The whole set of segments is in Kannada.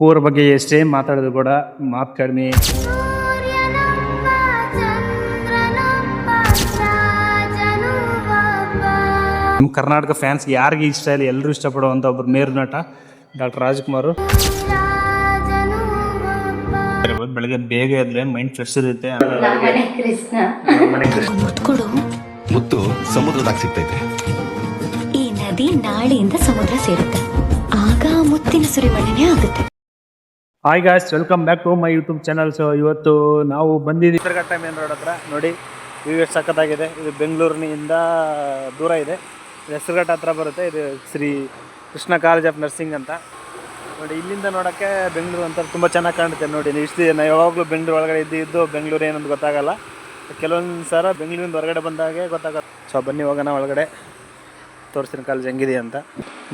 ಊರ ಬಗ್ಗೆ ಎಷ್ಟೇ ಮಾತಾಡಿದ್ರು ಕೂಡ ಮಾತು ಕಡಿಮೆ. ನಮ್ಮ ಕರ್ನಾಟಕ ಫ್ಯಾನ್ಸ್ ಯಾರಿಗೆ ಇಷ್ಟ ಇಲ್ಲ ಎಲ್ಲರೂ ಇಷ್ಟಪಡುವಂಥ ಒಬ್ಬರು ಮೇರು ನಟ ಡಾಕ್ಟರ್ ರಾಜ್ಕುಮಾರ್. ಬೆಳಗ್ಗೆ ಬೇಗ ಎದ್ರೆ ಮೈಂಡ್ ಫ್ರೆಶ್ ಇರುತ್ತೆ. ಮುತ್ಕೊಡು ಮುತ್ತು ಸಮುದ್ರದಾಗ ಸಿಗ್ತೈತೆ. ಈ ನದಿ ನಾಳೆಯಿಂದ ಸಮುದ್ರ ಸೇರುತ್ತೆ. ಆಗ ಮುತ್ತಿನ ಸುರಿಮಳೆನೇ ಆಗುತ್ತೆ. Hi guys welcome back to my YouTube channel so ಇವತ್ತು ನಾವು ಬಂದಿದ್ದೀವಿ. ಟೈಮ್ ಮೇನ್ ರೋಡ್ ಹತ್ರ. ನೋಡಿ ವ್ಯೂ ಎಷ್ಟು ಸಖತ್ತಾಗಿದೆ. ಇದು ಬೆಂಗಳೂರಿನಿಂದ ದೂರ ಇದೆ. ಹೆಸರುಘಟ್ಟ ಹತ್ರ ಬರುತ್ತೆ. ಇದು Sri Krishna college of nursing ಅಂತ. ನೋಡಿ, ಇಲ್ಲಿಂದ ನೋಡೋಕ್ಕೆ ಬೆಂಗಳೂರು ಅಂತ ತುಂಬ ಚೆನ್ನಾಗಿ ಕಾಣುತ್ತೆ. ನೋಡಿ, ನೀವು ಇಷ್ಟು ದಿನ ಯಾವಾಗಲೂ ಬೆಂಗಳೂರು ಒಳಗಡೆ ಇದ್ದು ಇದ್ದು ಬೆಂಗಳೂರು ಏನಂತ ಗೊತ್ತಾಗಲ್ಲ. ಕೆಲವೊಂದು ಸಲ ಬೆಂಗಳೂರಿಂದ ಹೊರಗಡೆ ಬಂದಾಗೆ ಗೊತ್ತಾಗಲ್ಲ ಸೊ ಬನ್ನಿ, ಹೋಗೋಣ ಒಳಗಡೆ. ತೋರಿಸ್ತೀನಿ ಕಾಲೇಜ್ ಹೆಂಗಿದೆ ಅಂತ.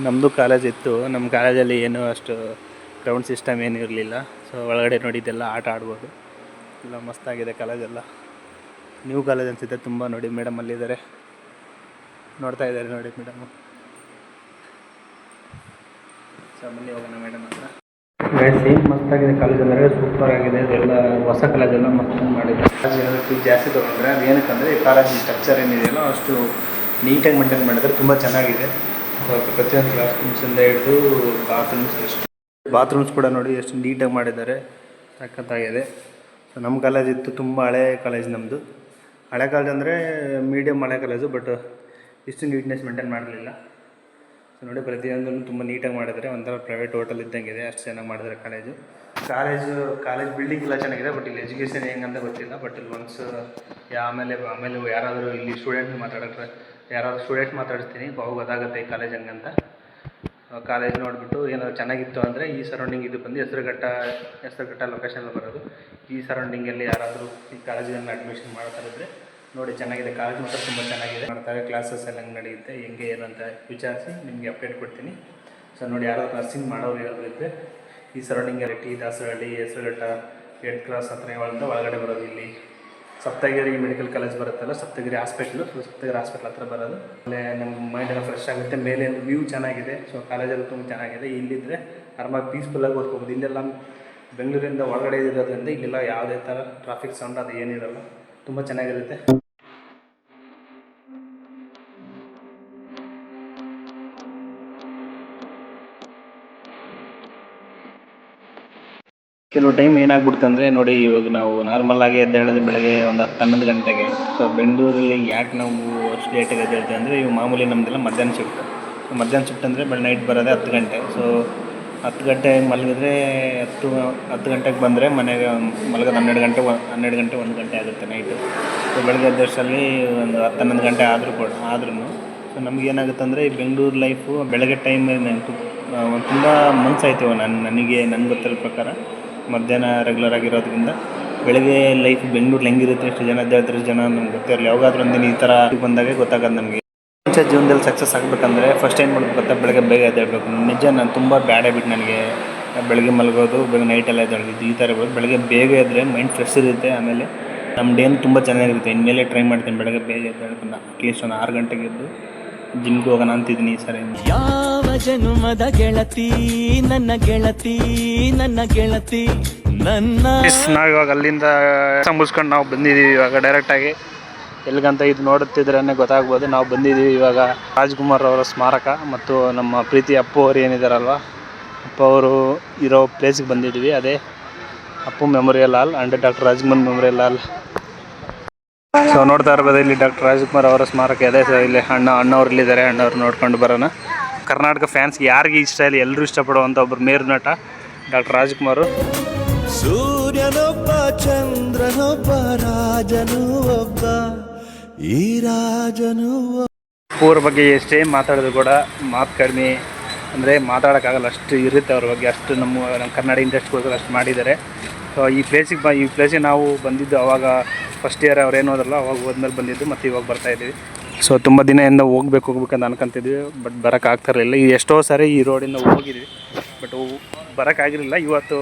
ನಮ್ಮದು ಕಾಲೇಜ್ ಇತ್ತು. ನಮ್ಮ ಕಾಲೇಜಲ್ಲಿ ಏನು ಅಷ್ಟು ಗ್ರೌಂಡ್ ಸಿಸ್ಟಮ್ ಏನು ಇರಲಿಲ್ಲ. ಸೊ ಒಳಗಡೆ ನೋಡಿದ್ದೆಲ್ಲ ಆಟ ಆಡ್ಬೋದು. ಎಲ್ಲ ಮಸ್ತಾಗಿದೆ ಕಾಲೇಜೆಲ್ಲ. ನ್ಯೂ ಕಾಲೇಜ್ ಅನಿಸುತ್ತೆ ತುಂಬ ನೋಡಿ. ಮೇಡಮ್ ಅಲ್ಲಿದ್ದಾರೆ. ನೋಡ್ತಾ ಇದ್ದಾರೆ ನೋಡಿ ಮೇಡಮು ಸೊ ಬನ್ನಿ ಹೋಗೋಣ ಮೇಡಮ್ ಹತ್ರ. ಸೇಮ್ ಮಸ್ತಾಗಿದೆ ಕಾಲೇಜ್ ಅಂದರೆ ಸೂಪರ್ ಆಗಿದೆ. ಇದೆಲ್ಲ ಹೊಸ ಕಾಲೇಜೆಲ್ಲ ಮಸ್ತ್ ಮಾಡಿದೆ ಕಾಲೇಜ್ ಜಾಸ್ತಿ ತೊಗೊಂಡ್ರೆ ಅದು ಏನಕ್ಕಂದರೆ ಈ ಕಾಲೇಜ್ ಸ್ಟ್ರಕ್ಚರ್ ಏನಿದೆಯಲ್ಲ ಅಷ್ಟು ನೀಟಾಗಿ ಮೇಂಟೈನ್ ಮಾಡಿದ್ರೆ ತುಂಬ ಚೆನ್ನಾಗಿದೆ. ಪ್ರತಿಯೊಂದು ಕ್ಲಾಸ್ ರೂಮ್ಸಿಂದ ಹಿಡಿದು ಬಾತ್ರೂಮ್ಸ್ ಎಷ್ಟು ಬಾತ್ರೂಮ್ಸ್ ಕೂಡ ನೋಡಿ ಎಷ್ಟು ನೀಟಾಗಿ ಮಾಡಿದ್ದಾರೆ. ಸಖತ್ತಾಗಿದೆ. ಸೊ ನಮ್ಮ ಕಾಲೇಜ್ ಇತ್ತು, ತುಂಬ ಹಳೆ ಕಾಲೇಜ್ ನಮ್ಮದು ಹಳೆ ಕಾಲೇಜ್ ಅಂದರೆ ಮೀಡಿಯಮ್ ಹಳೆ ಕಾಲೇಜು ಬಟ್ ಇಷ್ಟು ನೀಟ್ನೆಸ್ ಮೇಂಟೈನ್ ಮಾಡಲಿಲ್ಲ. ಸೊ ನೋಡಿ ಪ್ರತಿಯೊಂದನ್ನು ತುಂಬ ನೀಟಾಗಿ ಮಾಡಿದ್ದಾರೆ. ಒಂಥರ ಪ್ರೈವೇಟ್ ಹೋಟೆಲ್ ಇದ್ದಂಗಿದೆ ಅಷ್ಟು ಚೆನ್ನಾಗಿ ಮಾಡಿದ್ದಾರೆ ಕಾಲೇಜು ಕಾಲೇಜು ಕಾಲೇಜ್ ಬಿಲ್ಡಿಂಗ್ ಎಲ್ಲ ಚೆನ್ನಾಗಿದೆ ಬಟ್ ಇಲ್ಲಿ ಎಜುಕೇಷನ್ ಹೆಂಗಂತ ಗೊತ್ತಿಲ್ಲ. ಬಟ್ ಇಲ್ಲಿ ಒನ್ಸ್ ಆಮೇಲೆ ಆಮೇಲೆ ಯಾರಾದರೂ ಇಲ್ಲಿ ಸ್ಟೂಡೆಂಟ್ ಮಾತಾಡಿದ್ರೆ, ಯಾರಾದರೂ ಸ್ಟೂಡೆಂಟ್ ಮಾತಾಡಿಸ್ತೀನಿ ಅವಾಗ ಗೊತ್ತಾಗುತ್ತೆ ಈ ಕಾಲೇಜ್ ಹಂಗಂತ. ಕಾಲೇಜ್ ನೋಡಿಬಿಟ್ಟು ಏನಾದ್ರು ಚೆನ್ನಾಗಿತ್ತು ಅಂದರೆ ಈ ಸರೌಂಡಿಂಗ್ ಇದು ಬಂದು ಹೆಸರುಘಟ್ಟ ಹೆಸರುಘಟ್ಟ ಲೊಕೇಶನ್ ಬರೋದು. ಈ ಸರೌಂಡಿಂಗಲ್ಲಿ ಯಾರಾದರೂ ಈ ಕಾಲೇಜಿನಲ್ಲಿ ಅಡ್ಮಿಷನ್ ಮಾಡ್ತಾರಿದ್ರೆ ನೋಡಿ ಚೆನ್ನಾಗಿದೆ. ಕಾಲೇಜ್ ಮಾತ್ರ ತುಂಬ ಚೆನ್ನಾಗಿದೆ. ಮಾಡ್ತಾರೆ ಕ್ಲಾಸಸ್ ಎಲ್ಲ ಹೆಂಗೆ ನಡೆಯುತ್ತೆ, ಹೆಂಗೆ ಏನಂತ ವಿಚಾರಿಸಿ ನಿಮಗೆ ಅಪ್ಡೇಟ್ ಕೊಡ್ತೀನಿ. ಸೊ ನೋಡಿ ಯಾರಾದ್ರು ನರ್ಸಿಂಗ್ ಮಾಡೋರು ಯಾರಾದ್ರು ಈ ಸರೌಂಡಿಂಗಲ್ಲಿ T, Dasarahalli, Hesaraghatta red cross ಹತ್ರ ಒಳಗೆ ಒಳಗಡೆ ಬರೋದು ಇಲ್ಲಿ. ಸಪ್ತಗಿರಿ ಮೆಡಿಕಲ್ ಕಾಲೇಜ್ ಬರುತ್ತಲ್ಲ, ಸಪ್ತಗಿರಿ ಹಾಸ್ಪಿಟ್ಲು, ಸಪ್ತಗಿರಿ ಹಾಸ್ಪಿಟ್ಲ್ ಹತ್ರ ಬರೋದು. ಆಮೇಲೆ ನಮ್ಮ ಮೈಂಡ್ ಎಲ್ಲ ಫ್ರೆಶ್ ಆಗುತ್ತೆ, ಮೇಲೆ ವ್ಯೂ ಚೆನ್ನಾಗಿದೆ ಸೊ ಕಾಲೇಜಲ್ಲಿ ತುಂಬ ಚೆನ್ನಾಗಿದೆ. ಇಲ್ಲಿದ್ದರೆ ಆರಾಮಾಗಿ ಪೀಸ್ಫುಲ್ಲಾಗಿ ಓದ್ಕೋಬೋದು. ಇಲ್ಲೆಲ್ಲ ಬೆಂಗಳೂರಿಂದ ಒಳಗಡೆ ಇರೋದ್ರಿಂದ ಇಲ್ಲೆಲ್ಲ ಯಾವುದೇ ಥರ ಟ್ರಾಫಿಕ್ ಸೌಂಡ್ ಅದು ಏನಿರಲ್ಲ, ತುಂಬ ಚೆನ್ನಾಗಿರುತ್ತೆ. ಕೆಲವು ಟೈಮ್ ಏನಾಗ್ಬಿಡುತ್ತೆ ಅಂದರೆ ನೋಡಿ, ಇವಾಗ ನಾವು ನಾರ್ಮಲ್ಲಾಗಿ ಎದ್ದೇಳೋದು ಬೆಳಗ್ಗೆ ಒಂದು ಹತ್ತು ಹನ್ನೊಂದು ಗಂಟೆಗೆ. ಸೊ ಬೆಂಗಳೂರಲ್ಲಿ ಯಾಕೆ ನಾವು ಅಷ್ಟು ಲೇಟಾಗಿ ಎದ್ದೇಳ್ತೀವಿ ಅಂದರೆ, ಇವು ಮಾಮೂಲಿ ನಮ್ಮದೆಲ್ಲ ಮಧ್ಯಾಹ್ನ ಶಿಫ್ಟ್ ಮಧ್ಯಾಹ್ನ ಶಿಫ್ಟ್ ಅಂದರೆ ಬೆಳ ನೈಟ್ ಬರೋದೇ ಹತ್ತು ಗಂಟೆ. ಸೊ ಹತ್ತು ಗಂಟೆ ಮಲಗಿದ್ರೆ ಹತ್ತು ಹತ್ತು ಗಂಟೆಗೆ ಬಂದರೆ ಮನೆಗೆ ಮಲಗೋದು ಹನ್ನೆರಡು ಗಂಟೆ ಹನ್ನೆರಡು ಗಂಟೆ, ಒಂದು ಗಂಟೆ ಆಗುತ್ತೆ ನೈಟು ಸೊ ಬೆಳಗ್ಗೆ ಎದ್ದಷ್ಟರಲ್ಲಿ ಒಂದು ಹತ್ತು ಹನ್ನೊಂದು ಗಂಟೆ ಆದರೂ ಕೂಡ ಆದ್ರೂ ಸೊ ನಮಗೇನಾಗುತ್ತೆ ಅಂದರೆ, ಈ ಬೆಂಗಳೂರು ಲೈಫು ಬೆಳಗ್ಗೆ ಟೈಮ್ ತುಂಬ ಮನ್ಸಾಯ್ತು. ನನ್ನ ನನಗೆ ನನಗೆ ಗೊತ್ತಿರೋ ಪ್ರಕಾರ. ಮಧ್ಯಾಹ್ನ ರೆಗ್ಯುಲರ್ ಆಗಿರೋದ್ರಿಂದ ಬೆಳಗ್ಗೆ ಲೈಫ್ ಬೆಂಗಳೂರಲ್ಲಿ ಹೆಂಗಿರುತ್ತೆ, ಎಷ್ಟು ಜನ ಇದ್ದಾರೆ ಜನ ನಮ್ಗೆ ಗೊತ್ತಿರಲಿ. ಯಾವಾಗಾದ್ರೂ ಒಂದಿನ ಈ ಥರ ಬಂದಾಗ ಗೊತ್ತಾಗೋದು ನಮಗೆ. ಮುಂಚೆ ಜೀವನದಲ್ಲಿ ಸಕ್ಸಸ್ ಆಗಬೇಕಂದ್ರೆ ಫಸ್ಟ್ ಏನು ಮಾಡೋದು ಗೊತ್ತಾ ಬೆಳಗ್ಗೆ ಬೇಗ ಎದ್ದೇಳ್ಬೇಕು. ನಿಜ ನಾನು ತುಂಬ ಬ್ಯಾಡ್ ಹ್ಯಾಬಿಟ್ ನನಗೆ. ಬೆಳಗ್ಗೆ ಮಲಗೋದು ಬೆಳಗ್ಗೆ ನೈಟೆಲ್ಲ ಎದ್ದೇಳೋದು ಈ ಥರ ಇರ್ಬೋದು. ಬೆಳಗ್ಗೆ ಬೇಗ ಎದ್ದರೆ ಮೈಂಡ್ ಫ್ರೆಶ್ ಇರುತ್ತೆ, ಆಮೇಲೆ ನಮ್ಮ ಡೇನು ತುಂಬ ಚೆನ್ನಾಗಿರುತ್ತೆ. ಇನ್ಮೇಲೆ ಟ್ರೈ ಮಾಡ್ತೀನಿ ಬೆಳಗ್ಗೆ ಬೇಗ ಎದ್ದೇಳೋದನ್ನ. ಅಟ್ಲೀಸ್ಟ್ ಒಂದು ಆರು ಗಂಟೆಗೆ ಎದ್ದು ಜಿಮ್ಗೆ ಹೋಗೋಣ ಅಂತಿದ್ದೀನಿ ಈ ಸರಿ. ಯಾವ ಜನುಮದ ಗೆಳತಿ ನನ್ನ ಗೆಳತಿ ನನ್ನ ಗೆಳತಿ ನನ್ನ ನಾವು ಇವಾಗ ಅಲ್ಲಿಂದ ಮುಗಿಸ್ಕೊಂಡು ನಾವು ಬಂದಿದ್ದೀವಿ ಇವಾಗ ಡೈರೆಕ್ಟಾಗಿ ಎಲ್ಲಿಗಂತ ಇದು ನೋಡುತ್ತಿದ್ರೇ ಗೊತ್ತಾಗ್ಬೋದು ನಾವು ಬಂದಿದ್ದೀವಿ ಇವಾಗ ರಾಜ್ಕುಮಾರ್ ಅವರ ಸ್ಮಾರಕ ಮತ್ತು ನಮ್ಮ ಪ್ರೀತಿ ಅಪ್ಪು ಅವರು ಏನಿದಾರಲ್ವ? ಅಪ್ಪ ಅವರು ಇರೋ ಪ್ಲೇಸ್ಗೆ ಬಂದಿದ್ದೀವಿ. ಅದೇ Appu memorial hall and doctor Rajkumar memorial hall so ನೋಡ್ತಾ ಇರ್ಬೋದು ಇಲ್ಲಿ ಡಾಕ್ಟರ್ ರಾಜ್ಕುಮಾರ್ ಅವರ ಸ್ಮಾರಕ ಇದೆ. ಸೊ ಇಲ್ಲಿ ಅಣ್ಣ ಅಣ್ಣವ್ರು ಇಲ್ಲಿದ್ದಾರೆ ಅಣ್ಣವ್ರು ನೋಡ್ಕೊಂಡು ಬರೋಣ. ಕರ್ನಾಟಕ ಫ್ಯಾನ್ಸ್ ಯಾರಿಗೆ ಇಷ್ಟ ಇಲ್ಲ ಎಲ್ಲರೂ ಇಷ್ಟಪಡುವಂಥ ಒಬ್ಬರು ಮೇರು ನಟ ಡಾಕ್ಟರ್ ರಾಜ್ಕುಮಾರ್ ಸೂರ್ಯನೊಬ್ಬ ಚಂದ್ರನೊಬ್ಬ ರಾಜನು ಒಬ್ಬ ಈ ರಾಜನು ಪೂರ್ವ ಬಗ್ಗೆ ಎಷ್ಟೇ ಮಾತಾಡಿದ್ರು ಕೂಡ ಮಾತು ಕಡಿಮೆ ಅಂದರೆ ಮಾತಾಡೋಕ್ಕಾಗಲ್ಲ, ಅಷ್ಟು ಇರುತ್ತೆ ಅವ್ರ ಬಗ್ಗೆ, ಅಷ್ಟು ನಮ್ಮ ನಮ್ಮ ಕನ್ನಡ ಇಂಡಸ್ಟ್ರಿಗೋಸ್ಕರ ಅಷ್ಟು ಮಾಡಿದ್ದಾರೆ. ಸೊ ಈ ಪ್ಲೇಸಿಗೆ ಬ, ಈ ಪ್ಲೇಸಿಗೆ ನಾವು ಬಂದಿದ್ದು ಅವಾಗ ಫಸ್ಟ್ ಇಯರ್ ಅವ್ರು ಏನು ಹೋದ್ರಲ್ಲ, ಅವಾಗ ಹೋದ್ಮೇಲೆ ಬಂದಿದ್ದು, ಮತ್ತು ಇವಾಗ ಬರ್ತಾ ಇದ್ದೀವಿ. ಸೊ ತುಂಬ ದಿನದಿಂದ ಹೋಗ್ಬೇಕು ಹೋಗ್ಬೇಕಂತ ಅನ್ಕೊಂತಿದ್ವಿ ಬಟ್ ಬರೋಕ್ಕಾಗ್ತಾ ಇರಲಿಲ್ಲ. ಈ ಎಷ್ಟೋ ಸಾರಿ ಈ ರೋಡಿಂದ ಹೋಗಿದ್ವಿ ಬಟ್ ಬರೋಕ್ಕಾಗಿರಲಿಲ್ಲ ಇವತ್ತು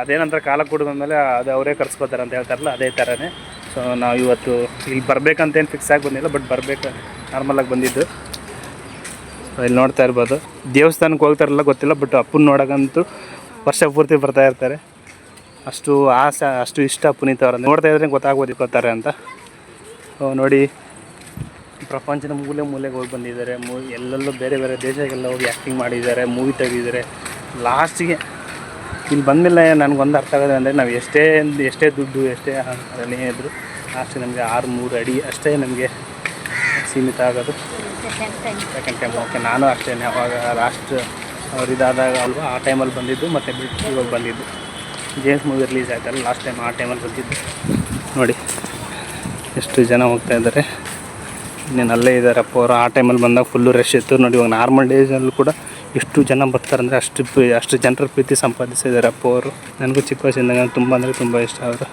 ಅದೇನಂತರ ಕಾಲ ಕೂಡ ಮೇಲೆ ಅದು ಅವರೇ ಕರ್ಸ್ಕೋತಾರೆ ಅಂತ ಹೇಳ್ತಾರಲ್ಲ, ಅದೇ ಥರನೇ ಸೊ ನಾವು ಇವತ್ತು ಇಲ್ಲಿ ಬರಬೇಕಂತೇನು ಫಿಕ್ಸ್ ಆಗಿ ಬಂದಿಲ್ಲ ಬಟ್ ಬರಬೇಕು ನಾರ್ಮಲಾಗಿ ಬಂದಿದ್ದು. ಇಲ್ಲಿ ನೋಡ್ತಾ ಇರ್ಬೋದು. ದೇವಸ್ಥಾನಕ್ಕೆ ಹೋಗ್ತಾರಲ್ಲ ಗೊತ್ತಿಲ್ಲ ಬಟ್ ಅಪ್ಪನ ನೋಡೋಕ್ಕಂತೂ ವರ್ಷ ಪೂರ್ತಿ ಬರ್ತಾ ಇರ್ತಾರೆ. ಅಷ್ಟು ಆಸೆ, ಅಷ್ಟು ಇಷ್ಟ ಪುನೀತ್ ಅವರ ನೋಡ್ತಾ ಇದ್ರೆ ಗೊತ್ತಾಗ್ಬೋದು ಗೊತ್ತಾರೆ ಅಂತ. ನೋಡಿ. ಪ್ರಪಂಚದ ಮೂಲೆ ಮೂಲೆಗೆ ಹೋಗಿ ಬಂದಿದ್ದಾರೆ. ಮೂ, ಎಲ್ಲೆಲ್ಲೂ ಬೇರೆ ಬೇರೆ ದೇಶಕ್ಕೆಲ್ಲ ಹೋಗಿ ಆ್ಯಕ್ಟಿಂಗ್ ಮಾಡಿದ್ದಾರೆ ಮೂವಿ ತೆಗೆದಿದ್ದಾರೆ. ಲಾಸ್ಟಿಗೆ ಇಲ್ಲಿ ಬಂದಮೇಲೆ ನನಗೊಂದು ಅರ್ಥ ಆಗೋದು ಅಂದರೆ ನಾವು ಎಷ್ಟೇ ಎಷ್ಟೇ ದುಡ್ಡು, ಎಷ್ಟೇ ಇದ್ದರು ಲಾಸ್ಟ್ ನಮಗೆ ಆರು ಮೂರು ಅಡಿ ಅಷ್ಟೇ ನಮಗೆ ಸೀಮಿತ ಆಗೋದು. ಸೆಕೆಂಡ್ ಟೈಮ್ ಓಕೆ ನಾನು ಅಷ್ಟೇ ಅವಾಗ ಲಾಸ್ಟ್ ಅವ್ರು ಇದಾದಾಗ ಅಲ್ವಾ, ಆ ಟೈಮಲ್ಲಿ ಬಂದಿದ್ದು, ಮತ್ತು ಬಿಟ್ಟು ಇವಾಗ ಬಂದಿದ್ದು. ಜೇಮ್ಸ್ ಮೂವಿ ರಿಲೀಸ್ ಆಯ್ತಲ್ಲ ಲಾಸ್ಟ್ ಟೈಮ್ ಆ ಟೈಮಲ್ಲಿ ಬಂದಿದ್ದು. ನೋಡಿ, ಎಷ್ಟು ಜನ ಹೋಗ್ತಾ ಇದ್ದಾರೆ. ಇನ್ನೇನು ಅಲ್ಲೇ ಇದ್ದಾರಪ್ಪ ಅವರು. ಆ ಟೈಮಲ್ಲಿ ಬಂದಾಗ ಫುಲ್ಲು ರಶ್ ಇತ್ತು. ನೋಡಿ, ಇವಾಗ ನಾರ್ಮಲ್ ಡೇಸಲ್ಲೂ ಕೂಡ ಎಷ್ಟು ಜನ ಬರ್ತಾರೆ ಅಂದರೆ ಅಷ್ಟು ಅಷ್ಟು ಜನರ ಪ್ರೀತಿ ಸಂಪಾದಿಸಿದ್ದಾರೆ ಅಪ್ಪ ಅವರು. ನನಗೂ ಚಿಕ್ಕ ವಯಸ್ಸಿಂದಾಗ ತುಂಬ ಅಂದರೆ ತುಂಬ ಇಷ್ಟ ಅವರು.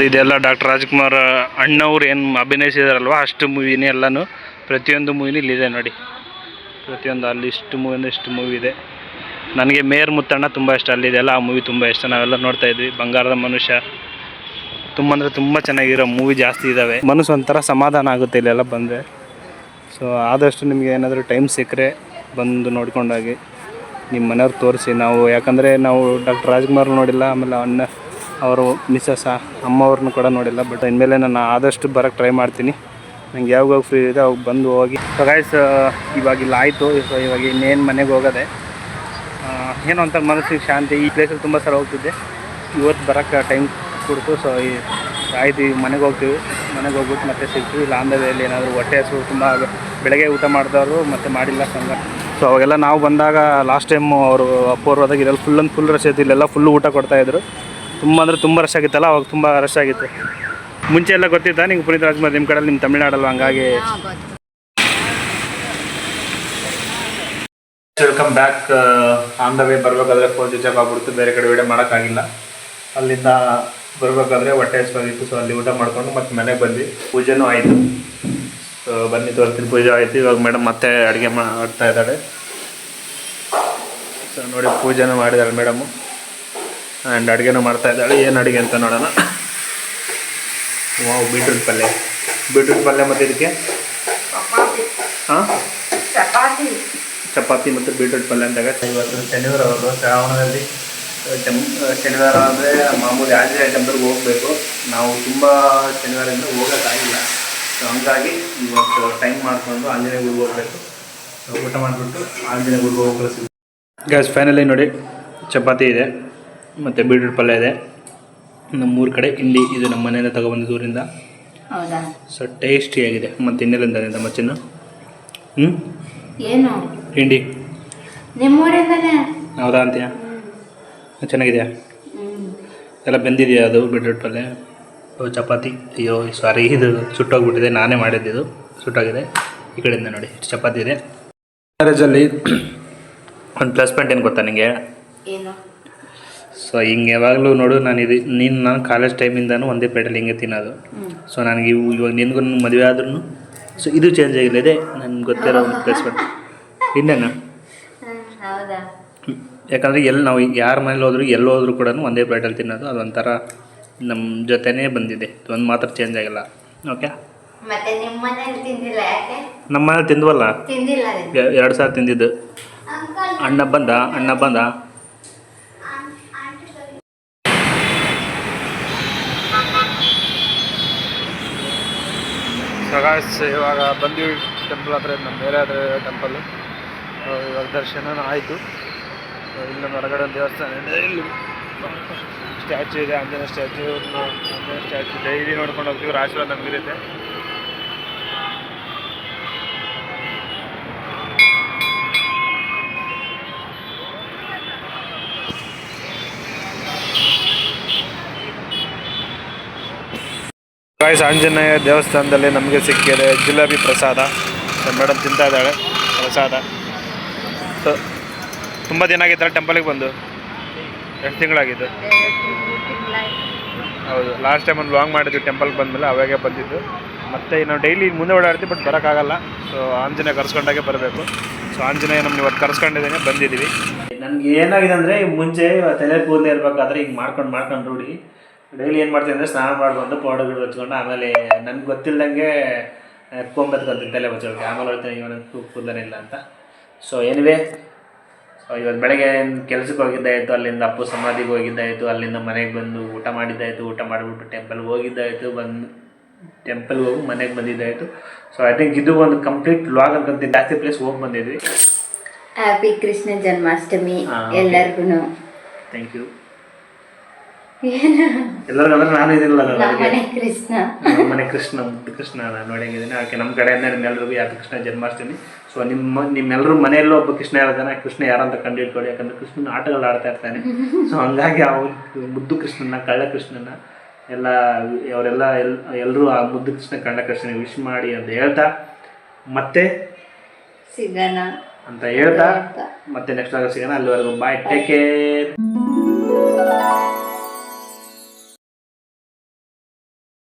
ಹೌದು ಇದೆಲ್ಲ ಡಾಕ್ಟರ್ ರಾಜ್ಕುಮಾರ್ ಅಣ್ಣವ್ರು ಏನು ಅಭಿನಯಿಸಿದಾರಲ್ವ? ಅಷ್ಟು ಮೂವಿನೇ ಎಲ್ಲನೂ. ಪ್ರತಿಯೊಂದು ಮೂವಿನೂ ಇಲ್ಲಿದೆ ನೋಡಿ. ಪ್ರತಿಯೊಂದು ಅಲ್ಲಿ ಇಷ್ಟು ಮೂವಿ ಅಂದರೆ ಇಷ್ಟು ಮೂವಿ ಇದೆ. ನನಗೆ ಮೇಯರ್ ಮುತ್ತಣ್ಣ ತುಂಬ ಇಷ್ಟ. ಅಲ್ಲಿದೆಲ್ಲ ಆ ಮೂವಿ ತುಂಬ ಇಷ್ಟ. ನಾವೆಲ್ಲ ನೋಡ್ತಾ ಇದ್ವಿ. ಬಂಗಾರದ ಮನುಷ್ಯ. ತುಂಬ ಅಂದರೆ ತುಂಬ ಚೆನ್ನಾಗಿರೋ ಮೂವಿ ಜಾಸ್ತಿ ಇದ್ದಾವೆ ಮನಸ್ಸು ಒಂಥರ ಸಮಾಧಾನ ಆಗುತ್ತೆ ಇಲ್ಲೆಲ್ಲ ಬಂದರೆ. ಸೊ ಆದಷ್ಟು ನಿಮಗೆ ಏನಾದರೂ ಟೈಮ್ ಸಿಕ್ಕರೆ ಬಂದು ನೋಡ್ಕೊಂಡೋಗಿ ನಿಮ್ಮ ಮನೆಯವ್ರು ತೋರಿಸಿ. ನಾವು ಯಾಕಂದರೆ ನಾವು ಡಾಕ್ಟರ್ ರಾಜ್ಕುಮಾರ್ ನೋಡಿಲ್ಲ, ಆಮೇಲೆ ಅಣ್ಣ ಅವರು ಮಿಸ್ಸಸ್ ಅಮ್ಮವ್ರನ್ನೂ ಕೂಡ ನೋಡಿಲ್ಲ ಬಟ್ ಇನ್ಮೇಲೆ ನಾನು ಆದಷ್ಟು ಬರೋಕ್ಕೆ ಟ್ರೈ ಮಾಡ್ತೀನಿ. ನಂಗೆ ಯಾವಾಗ ಫ್ರೀ ಇದೆ, ಅವಾಗ ಬಂದು ಹೋಗಿ. ಗಾಯ್ಸ್ ಇವಾಗ ಇಲ್ಲ ಆಯಿತು. ಸೊ ಇವಾಗ ಇನ್ನೇನು ಮನೆಗೆ ಹೋಗೋದೆ. ಏನೋ ಅಂತ ಮನಸ್ಸಿಗೆ ಶಾಂತಿ, ಈ ಪ್ಲೇಸಲ್ಲಿ ತುಂಬ ಸಲ ಹೋಗ್ತಿದ್ದೆ. ಇವತ್ತು ಬರೋಕ್ಕೆ ಟೈಮ್ ಕೊಡ್ತು. ಸೊ ಈ, ಆಯ್ತು ಈಗ ಮನೆಗೆ ಹೋಗ್ತೀವಿ. ಮನೆಗೆ ಹೋಗ್ಬಿಟ್ಟು ಮತ್ತೆ ಸಿಗ್ತೀವಿ. ಇಲ್ಲ ಆಂಧ್ರದಲ್ಲಿ ಏನಾದರೂ ಹೊಟ್ಟೆ ಹಸು ತುಂಬ ಬೆಳಗ್ಗೆ ಊಟ ಮಾಡಿದವರು ಮತ್ತೆ ಮಾಡಿಲ್ಲ ಸಂಘ. ಸೊ ಅವಾಗೆಲ್ಲ ನಾವು ಬಂದಾಗ ಲಾಸ್ಟ್ ಟೈಮು ಅವರು ಅಪ್ಪೋರು ಹೋದಾಗ ಇದೆಲ್ಲ ಫುಲ್ ಅಂದ್ ಫುಲ್ ರಶ್ ಇತ್ತು ಇಲ್ಲೆಲ್ಲ ಫುಲ್ ಊಟ ಕೊಡ್ತಾಯಿದ್ರು ತುಂಬ ಅಂದರೆ ತುಂಬ ರಶ್ ಆಗಿತ್ತಲ್ಲ ಅವಾಗ ತುಂಬ ರಶ್ ಆಗಿತ್ತು. ಮುಂಚೆ ಎಲ್ಲ ಗೊತ್ತಿತ್ತಾ ನಿಮ್ಗೆ ಪುನೀತ್ ರಾಜ್ಕುಮಾರ್ ನಿಮ್ಮ ಕಡೆ ನಿಮ್ಮ ತಮಿಳ್ನಾಡಲ್ಲ ಹಂಗಾಗಿ? Welcome back on the way ಬರಬೇಕಾದ್ರೆ ಫೋನ್ ಸ್ವಿಚ್ ಆಫ್ ಆಗ್ಬಿಡ್ತು ಬೇರೆ ಕಡೆ ವೀಡಿಯೋ ಮಾಡೋಕ್ಕಾಗಿಲ್ಲ. ಅಲ್ಲಿಂದ ಬರಬೇಕಾದ್ರೆ ಹೊಟ್ಟೆ ಹಸ್ವಾಗಿತ್ತು ಸೊ ಅಲ್ಲಿ ಊಟ ಮಾಡಿಕೊಂಡು ಮತ್ತೆ ಮನೆಗೆ ಬಂದ್ವಿ. ಪೂಜೆನೂ ಆಯಿತು. ಸೊ ಬನ್ನಿ ತೋರಿಸ್ತೀನಿ ಪೂಜೆ ಆಯಿತು ಇವಾಗ ಮೇಡಮ್ ಮತ್ತೆ ಅಡುಗೆ ಮಾಡ್ತಾ ಇದ್ದಾಳೆ. ಸೊ ನೋಡಿ ಪೂಜೆನೂ ಮಾಡಿದಾಳೆ ಮೇಡಮು ಆ್ಯಂಡ್ ಅಡುಗೆನೂ ಮಾಡ್ತಾ ಇದ್ದಾಳೆ. ಏನು ಅಡುಗೆ ಅಂತ ನೋಡೋಣ. ವಾವ್ ಬೀಟ್ರೂಟ್ ಪಲ್ಯ ಬೀಟ್ರೂಟ್ ಪಲ್ಯ ಮತ್ತು ಇದಕ್ಕೆ ಹಾಂ ಚಪಾತಿ. ಮತ್ತು ಬೀಟ್ರೂಟ್ ಪಲ್ಯ ಅಂದಾಗ ಇವತ್ತು ಶನಿವಾರ ಅವರು ಶ್ರಾವಣದಲ್ಲಿ. ಟೆಂ ಶನಿವಾರ ಅಂದರೆ ಮಾಮೂಲಿ ಆಂಜನೇಯ ಟೆಂಪಲ್ಗೆ ಹೋಗಬೇಕು. ನಾವು ತುಂಬ ಶನಿವಾರದಿಂದ ಹೋಗೋಕ್ಕಾಗಿಲ್ಲ ಸೊ ಹಂಗಾಗಿ ಇವತ್ತು ಟೈಮ್ ಮಾಡಿಕೊಂಡು ಆಂಜನೇಯ ಗುಡಿಗೆ ಹೋಗಬೇಕು. ಊಟ ಮಾಡಿಬಿಟ್ಟು ಆಂಜನೇಯ ಗುಡಿಗೆ ಹೋಗಿ ಗ್ಯಾಸ್ ಫೈನಲಿ ನೋಡಿ ಚಪಾತಿ ಇದೆ. ಮತ್ತು ಬೀಟ್ರೂಟ್ ಪಲ್ಯ ಇದೆ. ನಮ್ಮೂರ ಕಡೆ ಇಲ್ಲಿ ಇದು ನಮ್ಮ ಮನೆಯಿಂದ ತಗೊಬಂದಿದ್ದು ಊರಿಂದ. ಹೌದಾ? ಸೊ ಟೇಸ್ಟಿಯಾಗಿದೆ ಮತ್ತು ಇನ್ನೆಲ್ಲಿಂದ ಚಿನ್ನ ಹ್ಞೂ ಏನು? ತಿಂಡಿ ನಿಮ್ಮೂರಿಂದನೇ ಹೌದಾ ಅಂತೀಯ? ಚೆನ್ನಾಗಿದೆಯಾ? ಎಲ್ಲ ಬೆಂದಿದೆಯಾ ಅದು ಬೀಟ್ರೂಟ್ ಪಲ್ಯ? ಚಪಾತಿ? ಅಯ್ಯೋ ಸಾರಿ ಇದು ಸುಟ್ಟೋಗ್ಬಿಟ್ಟಿದೆ. ನಾನೇ ಮಾಡಿದ್ದಿದ್ದು ಸುಟ್ಟೋಗಿದೆ. ಈ ಕಡೆಯಿಂದ ನೋಡಿ ಚಪಾತಿ ಇದೆ. ಮ್ಯಾರೇಜಲ್ಲಿ ಒಂದು ಪ್ಲಸ್ ಪಾಯಿಂಟ್ ಏನು ಗೊತ್ತಾ ನಿಮಗೆ ಏನು? ಸೊ ಹಿಂಗೆ ಯಾವಾಗಲೂ ನೋಡು ನಾನು ಇದು ನೀನು ನಾನು ಕಾಲೇಜ್ ಟೈಮಿಂದನೂ ಒಂದೇ ಪ್ಲೇಟಲ್ಲಿ ಹಿಂಗೆ ತಿನ್ನೋದು. ಸೊ ನನಗೆ ಇವು ಇವಾಗ ನಿನಗೂ ಮದುವೆ ಆದ್ರೂ ಸೊ ಇದು ಚೇಂಜ್ ಆಗಿಲ್ಲ ಇದೆ ನನಗೆ ಗೊತ್ತಿರೋ ಒಂದು ಪ್ಲೇಸ್ ಬಟ್ ಇನ್ನೇನು? ಯಾಕಂದರೆ ಎಲ್ಲಿ ನಾವು ಯಾರ ಮನೇಲಿ ಹೋದ್ರು ಎಲ್ಲಿ ಹೋದ್ರು ಕೂಡ ಒಂದೇ ಪ್ಲೇಟಲ್ಲಿ ತಿನ್ನೋದು ಅದೊಂಥರ ನಮ್ಮ ಜೊತೆನೇ ಬಂದಿದೆ. ಒಂದು ಮಾತ್ರ ಚೇಂಜ್ ಆಗಿಲ್ಲ. ಓಕೆ ನಿಮ್ಮ ಮನೇಲಿ ತಿಂದ್ವಲ್ಲ? ತಿಂದಿಲ್ಲ ಎರಡು ಸಾರಿ ತಿಂದಿದ್ದು. ಅಣ್ಣ ಬಂದ ಅಣ್ಣ ಬಂದ? ಸಗಾಸ್ ಇವಾಗ ಬಂದ್ವಿ ಟೆಂಪಲ್ ಹತ್ರ ನಮ್ಮ ಬೇರೆ ಹತ್ರ ಟೆಂಪಲ್ ಇವಾಗ ದರ್ಶನ ಆಯಿತು. ಇಲ್ಲಿ ನಮ್ಮ ಹೊರಗಡೆ ದೇವಸ್ಥಾನ ಇದೆ. ಇಲ್ಲಿ ಸ್ಟ್ಯಾಚು ಇದೆ, Anjaneya statue Anjaneya statue daily ನೋಡ್ಕೊಂಡು ಹೋಗ್ತೀವಿ ಆಶೀರ್ವಾದ ನಮಗಿರುತ್ತೆ ಗಾಯ್ಸ್ ಆಂಜನೇಯ ದೇವಸ್ಥಾನದಲ್ಲಿ ನಮಗೆ ಸಿಕ್ಕಿದೆ ಜಿಲೇಬಿ ಪ್ರಸಾದ. ಮೇಡಮ್ ತಿಂತಾ ಇದ್ದಾಳೆ, ಪ್ರಸಾದ. ಸೊ ತುಂಬ ದಿನ ಆಗಿದ್ದಾರೆ ಟೆಂಪಲಿಗೆ ಬಂದು. ಎಷ್ಟು ತಿಂಗಳಾಗಿದ್ದು. ಹೌದು ಲಾಸ್ಟ್ ಟೈಮ್ ಒಂದು ಲಾಂಗ್ ಮಾಡಿದ್ವಿ ಟೆಂಪಲ್ಗೆ ಬಂದಮೇಲೆ, ಅವಾಗೆ ಬಂದಿದ್ದು. ಮತ್ತೆ ನಾವು ಡೈಲಿ ಮುಂದೆ ಓಡಾಡ್ತೀವಿ ಬಟ್ ಬರೋಕ್ಕಾಗಲ್ಲ. ಸೊ ಆಂಜನೇಯ ಕರ್ಸ್ಕೊಂಡಾಗೆ ಬರಬೇಕು. ಸೊ ಆಂಜನೇಯ ನಮ್ಗೆ ಇವತ್ತು ಕರ್ಸ್ಕೊಂಡಿದ್ದೇನೆ, ಬಂದಿದ್ದೀವಿ. ನನಗೆ ಏನಾಗಿದೆ ಅಂದರೆ ಮುಂಚೆ ತಲೆ ಕೂದಲೇ ಇರಬೇಕಾದ್ರೆ ಹಿಂಗೆ ಮಾಡ್ಕೊಂಡು ಮಾಡ್ಕೊಂಡು ರೂಢಿ. ಡೈಲಿ ಏನು ಮಾಡ್ತೀನಿ ಅಂದರೆ ಸ್ನಾನ ಮಾಡ್ಕೊಂಡು ಪೌಡರ್ಗಳು ಹಚ್ಕೊಂಡು ಆಮೇಲೆ ನನಗೆ ಗೊತ್ತಿಲ್ಲದಂಗೆ ಕೊಂಬತ್ಕೊಂತೀನಿ ತಲೆ ಬಚ್ಚೋಕೆ ಆಮೇಲೆ ಹೇಳ್ತೀನಿ ಇವನ ಇಲ್ಲ ಅಂತ. ಸೊ ಏನಿವೆ ಸೊ ಇವತ್ತು ಬೆಳಗ್ಗೆ ಕೆಲಸಕ್ಕೆ ಹೋಗಿದ್ದಾಯಿತು ಅಲ್ಲಿಂದ ಅಪ್ಪು ಸಮಾಧಿಗೆ ಹೋಗಿದ್ದಾಯಿತು ಅಲ್ಲಿಂದ ಮನೆಗೆ ಬಂದು ಊಟ ಮಾಡಿದ್ದಾಯಿತು ಊಟ ಮಾಡಿಬಿಟ್ಟು ಟೆಂಪಲ್ಗೆ ಹೋಗಿದ್ದಾಯಿತು ಬಂದು ಟೆಂಪಲ್ಗೆ ಹೋಗಿ ಮನೆಗೆ ಬಂದಿದ್ದಾಯಿತು. ಸೊ ಐ ಥಿಂಕ್ ಇದು ಒಂದು ಕಂಪ್ಲೀಟ್ ಲಾಗ್ ಅಂತ ಜಾಸ್ತಿ ಪ್ಲೇಸ್ ಹೋಗಿ ಬಂದಿದ್ವಿ. ಹ್ಯಾಪಿ ಕೃಷ್ಣ ಜನ್ಮಾಷ್ಟಮಿ ಎಲ್ಲರಿಗೂ ಥ್ಯಾಂಕ್ ಯು ಎಲ್ಲರಿಗೂ ಅಂದ್ರೆ ನಾನು ಇದಿಲ್ಲ ಕೃಷ್ಣ. ಮನೆ ಕೃಷ್ಣ ಮುದ್ದು ಕೃಷ್ಣ ನಾನು ನೋಡಂಗಿದ್ದೀನಿ. ಆಕೆ ನಮ್ಮ ಕಡೆಯಿಂದ ನಿಮ್ಮೆಲ್ಲರಿಗೂ ಯಾಕೆ ಕೃಷ್ಣ ಜನ್ಮಾಷ್ಟಮಿ ಸೊ ನಿಮ್ಮ ನಿಮ್ಮೆಲ್ಲರೂ ಮನೆಯಲ್ಲೂ ಒಬ್ಬ ಕೃಷ್ಣ ಇರ್ತಾನೆ ಕೃಷ್ಣ ಯಾರಂತ ಕಂಡು ಹಿಡ್ಕೊಳ್ಳಿ ಯಾಕಂದ್ರೆ ಕೃಷ್ಣನ ಆಟಗಳು ಆಡ್ತಾ ಇರ್ತಾನೆ. ಸೊ ಹಂಗಾಗಿ ಅವನು ಮುದ್ದು ಕೃಷ್ಣನ ಕಳ್ಳ ಕೃಷ್ಣನ ಎಲ್ಲ ಅವರೆಲ್ಲ ಎಲ್ ಎಲ್ಲರೂ ಆ ಮುದ್ದು ಕೃಷ್ಣ ಕಳ್ಳ ಕೃಷ್ಣನಿಗೆ ವಿಶ್ ಮಾಡಿ ಅಂತ ಹೇಳ್ತಾ ಮತ್ತೆ ಸಿಗೋಣ. ಅಂತ ಹೇಳ್ತಾ ಮತ್ತೆ ನೆಕ್ಸ್ಟ್ ಆಗ ಸಿಗೋಣ. ಅಲ್ಲಿವರೆಗೂ ಬಾಯ್ ಟೇಕ್ ಕೇರ್